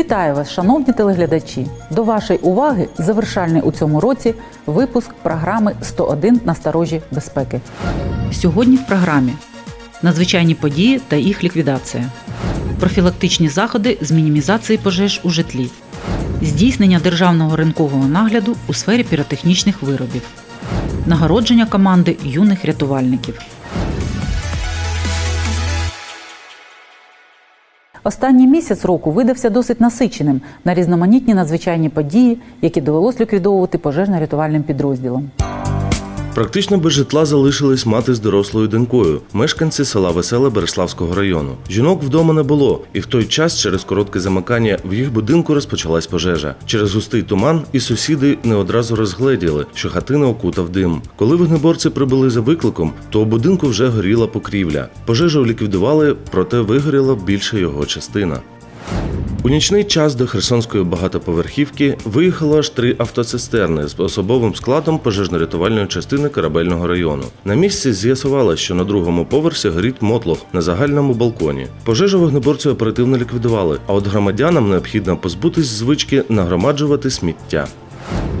Вітаю вас, шановні телеглядачі! До вашої уваги завершальний у цьому році випуск програми «101 на сторожі безпеки. Сьогодні в програмі надзвичайні події та їх ліквідація, профілактичні заходи з мінімізації пожеж у житлі, здійснення державного ринкового нагляду у сфері піротехнічних виробів, нагородження команди юних рятувальників. Останній місяць року видався досить насиченим на різноманітні надзвичайні події, які довелось ліквідовувати пожежно-рятувальним підрозділам. Практично без житла залишились мати з дорослою донькою, мешканці села Веселе Береславського району. Жінок вдома не було, і в той час через коротке замикання в їх будинку розпочалась пожежа. Через густий туман і сусіди не одразу розгледіли, що хатина окутав дим. Коли вогнеборці прибули за викликом, то у будинку вже горіла покрівля. Пожежу ліквідували, проте вигоріла більша його частина. У нічний час до Херсонської багатоповерхівки виїхало аж три автоцистерни з особовим складом пожежно-рятувальної частини корабельного району. На місці з'ясувало, що на другому поверсі горить мотлох на загальному балконі. Пожежу вогнеборці оперативно ліквідували, а от громадянам необхідно позбутись звички нагромаджувати сміття.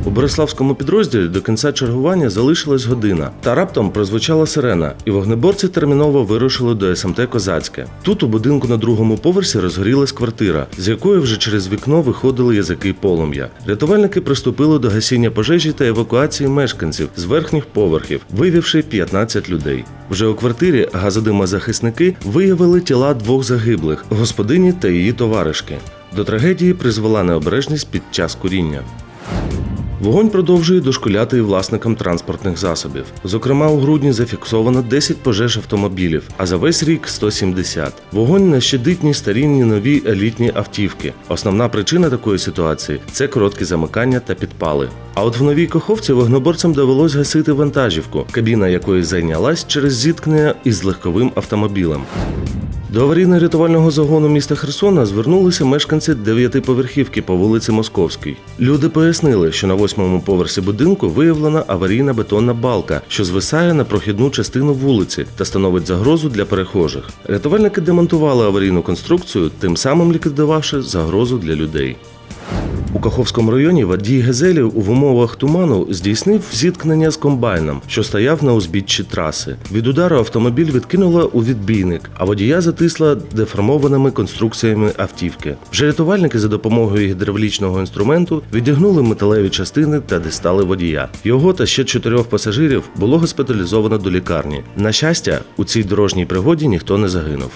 У Бориславському підрозділі до кінця чергування залишилась година, та раптом прозвучала сирена, і вогнеборці терміново вирушили до СМТ Козацьке. Тут у будинку на другому поверсі розгорілась квартира, з якої вже через вікно виходили язики полум'я. Рятувальники приступили до гасіння пожежі та евакуації мешканців з верхніх поверхів, вивівши 15 людей. Вже у квартирі газодимозахисники виявили тіла двох загиблих господині та її товаришки. До трагедії призвела необережність під час куріння. Вогонь продовжує дошкуляти і власникам транспортних засобів. Зокрема, у грудні зафіксовано 10 пожеж автомобілів, а за весь рік 170. Вогонь не щадить ні старі, нові елітні автівки. Основна причина такої ситуації це короткі замикання та підпали. А от в новій коховці вогнеборцям довелось гасити вантажівку, кабіна якої зайнялась через зіткнення із легковим автомобілем. До аварійно-рятувального загону міста Херсона звернулися мешканці дев'ятиповерхівки по вулиці Московській. Люди пояснили, що на восьмому поверсі будинку виявлена аварійна бетонна балка, що звисає на прохідну частину вулиці та становить загрозу для перехожих. Рятувальники демонтували аварійну конструкцію, тим самим ліквідувавши загрозу для людей. У Каховському районі водій Гезелів у умовах туману здійснив зіткнення з комбайном, що стояв на узбіччі траси. Від удару автомобіль відкинула у відбійник, а водія затисла деформованими конструкціями автівки. Вже рятувальники за допомогою гідравлічного інструменту відігнули металеві частини та дістали водія. Його та ще чотирьох пасажирів було госпіталізовано до лікарні. На щастя, у цій дорожній пригоді ніхто не загинув.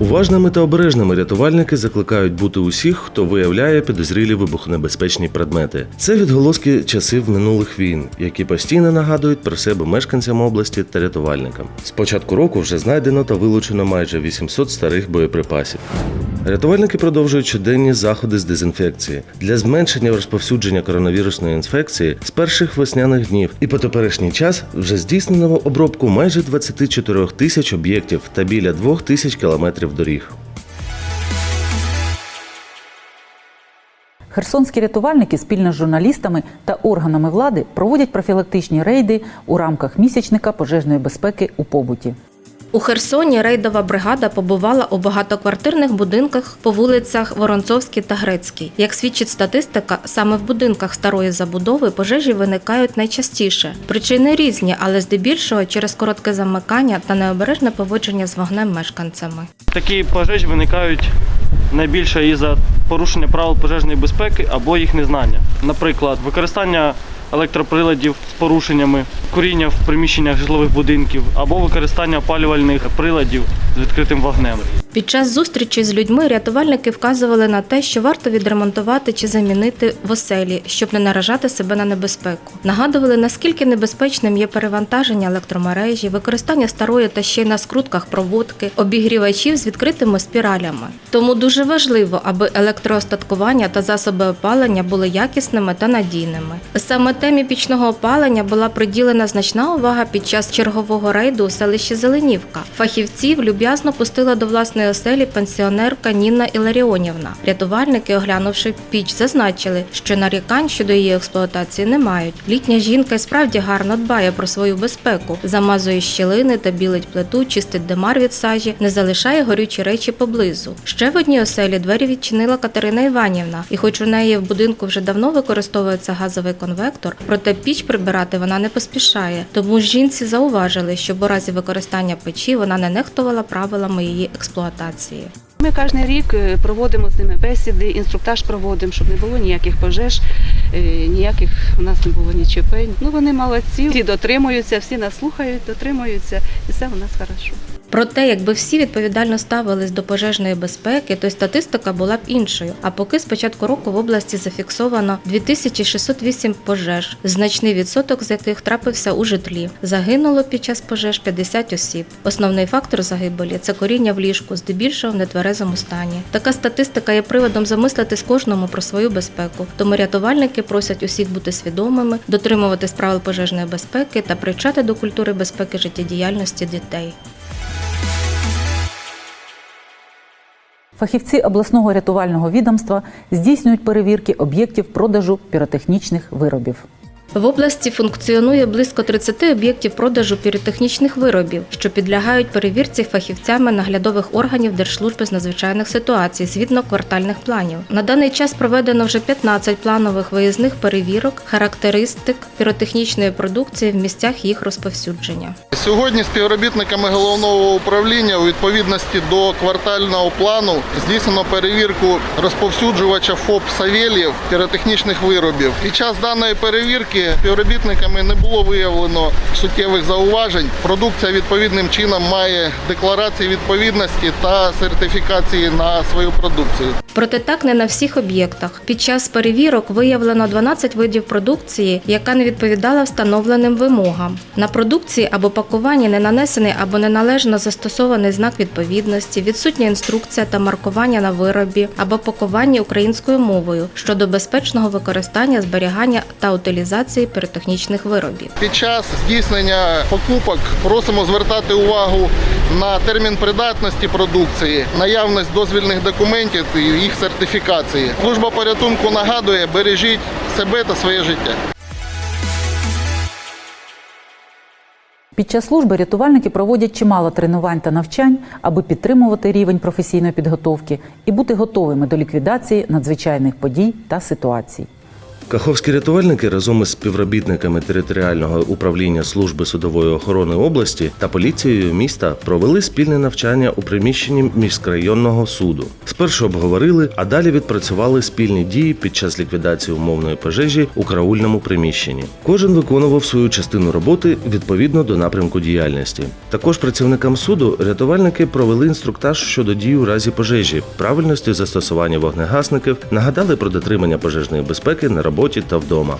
Уважними та обережними рятувальники закликають бути усіх, хто виявляє підозрілі вибухонебезпечні предмети. Це відголоски часів минулих війн, які постійно нагадують про себе мешканцям області та рятувальникам. З початку року вже знайдено та вилучено майже 800 старих боєприпасів. Рятувальники продовжують щоденні заходи з дезінфекції для зменшення розповсюдження коронавірусної інфекції з перших весняних днів. І по теперішній час вже здійснено обробку майже 24 тисяч об'єктів та біля 2 тисяч кілометрів доріг. Херсонські рятувальники спільно з журналістами та органами влади проводять профілактичні рейди у рамках місячника пожежної безпеки у побуті. У Херсоні рейдова бригада побувала у багатоквартирних будинках по вулицях Воронцовській та Грецькій. Як свідчить статистика, саме в будинках старої забудови пожежі виникають найчастіше. Причини різні, але здебільшого через коротке замикання та необережне поводження з вогнем мешканцями. Такі пожежі виникають найбільше і за порушення правил пожежної безпеки або їх незнання. Наприклад, використання електроприладів з порушеннями, куріння в приміщеннях житлових будинків або використання опалювальних приладів з відкритим вогнем. Під час зустрічі з людьми рятувальники вказували на те, що варто відремонтувати чи замінити в оселі, щоб не наражати себе на небезпеку. Нагадували, наскільки небезпечним є перевантаження електромережі, використання старої та ще й на скрутках проводки, обігрівачів з відкритими спіралями. Тому дуже важливо, аби електроостаткування та засоби опалення були якісними та надійними. Саме темі пічного опалення була приділена значна увага під час чергового рейду у селищі Зеленівка. Фахівців люб'язно пустила до власної оселі пенсіонерка Ніна Іларіонівна. Рятувальники, оглянувши піч, зазначили, що нарікань щодо її експлуатації не мають. Літня жінка і справді гарно дбає про свою безпеку, замазує щілини та білить плиту, чистить димар від сажі, не залишає горючі речі поблизу. Ще в одній оселі двері відчинила Катерина Іванівна, і хоч у неї в будинку вже давно використовується газовий конвектор, проте піч прибирати вона не поспішає. Тому жінці зауважили, що в разі використання печі вона не нехтувала правилами її експлуатації. Ми кожен рік е, проводимо з ними бесіди, інструктаж проводимо, щоб не було ніяких пожеж, е, ніяких у нас не було ні чепень. Ну вони молодці, всі дотримуються, всі нас слухають, дотримуються, і все у нас хорошо. Проте, якби всі відповідально ставились до пожежної безпеки, то статистика була б іншою. А поки з початку року в області зафіксовано 2608 пожеж, значний відсоток з яких трапився у житлі. Загинуло під час пожеж 50 осіб. Основний фактор загибелі це коріння в ліжку, здебільшого в нетверезому стані. Така статистика є приводом замислитись кожному про свою безпеку. Тому рятувальники просять усіх бути свідомими, дотримуватись правил пожежної безпеки та привчати до культури безпеки життєдіяльності дітей. Фахівці обласного рятувального відомства здійснюють перевірки об'єктів продажу піротехнічних виробів. В області функціонує близько 30 об'єктів продажу піротехнічних виробів, що підлягають перевірці фахівцями наглядових органів Держслужби з надзвичайних ситуацій згідно квартальних планів. На даний час проведено вже 15 планових виїзних перевірок, характеристик піротехнічної продукції в місцях їх розповсюдження. Сьогодні співробітниками головного управління у відповідності до квартального плану здійснено перевірку розповсюджувача ФОП Савєлєв піротехнічних виробів. Під час даної перевірки співробітниками не було виявлено суттєвих зауважень. Продукція відповідним чином має декларації відповідності та сертифікації на свою продукцію. Проте так не на всіх об'єктах. Під час перевірок виявлено 12 видів продукції, яка не відповідала встановленим вимогам. На продукції або пакуванні не нанесений або неналежно застосований знак відповідності, відсутня інструкція та маркування на виробі або пакуванні українською мовою щодо безпечного використання, зберігання та утилізації піротехнічних виробів. Під час здійснення покупок просимо звертати увагу на термін придатності продукції, наявність дозвільних документів і їх сертифікації. Служба порятунку нагадує, бережіть себе та своє життя. Під час служби рятувальники проводять чимало тренувань та навчань, аби підтримувати рівень професійної підготовки і бути готовими до ліквідації надзвичайних подій та ситуацій. Каховські рятувальники разом із співробітниками територіального управління служби судової охорони області та поліцією міста провели спільне навчання у приміщенні міськрайонного суду. Спершу обговорили, а далі відпрацювали спільні дії під час ліквідації умовної пожежі у караульному приміщенні. Кожен виконував свою частину роботи відповідно до напрямку діяльності. Також працівникам суду рятувальники провели інструктаж щодо дій у разі пожежі, правильності застосування вогнегасників, нагадали про дотримання пожежної безпеки на роботі та вдома.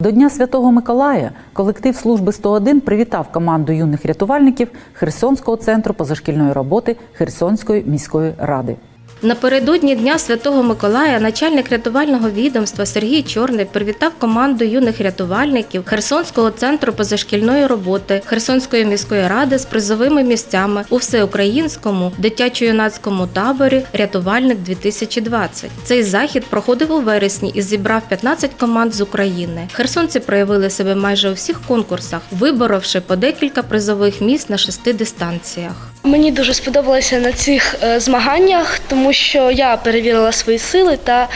До Дня Святого Миколая колектив служби 101 привітав команду юних рятувальників Херсонського центру позашкільної роботи Херсонської міської ради. Напередодні Дня Святого Миколая начальник рятувального відомства Сергій Чорний привітав команду юних рятувальників Херсонського центру позашкільної роботи Херсонської міської ради з призовими місцями у всеукраїнському дитячо-юнацькому таборі Рятувальник 2020 Цей захід проходив у вересні і зібрав 15 команд з України. Херсонці проявили себе майже у всіх конкурсах, виборовши по декілька призових місць на шести дистанціях. Мені дуже сподобалося на цих е, змаганнях, тому що я перевірила свої сили та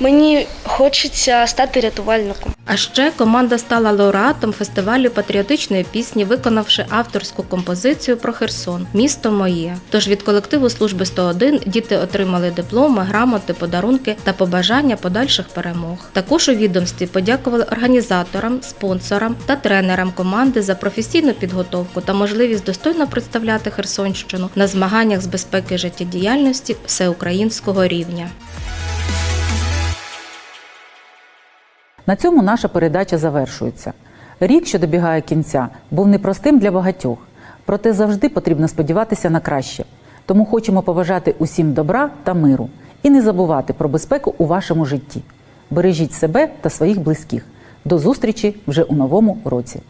мені хочеться стати рятувальником. А ще команда стала лауреатом фестивалю патріотичної пісні, виконавши авторську композицію про Херсон Місто моє. Тож від колективу служби 101 діти отримали дипломи, грамоти, подарунки та побажання подальших перемог. Також у відомстві подякували організаторам, спонсорам та тренерам команди за професійну підготовку та можливість достойно представляти Херсонщину на змаганнях з безпеки життєдіяльності всеукраїнського рівня. На цьому наша передача завершується. Рік, що добігає кінця, був непростим для багатьох, проте завжди потрібно сподіватися на краще. Тому хочемо побажати усім добра та миру і не забувати про безпеку у вашому житті. Бережіть себе та своїх близьких. До зустрічі вже у новому році.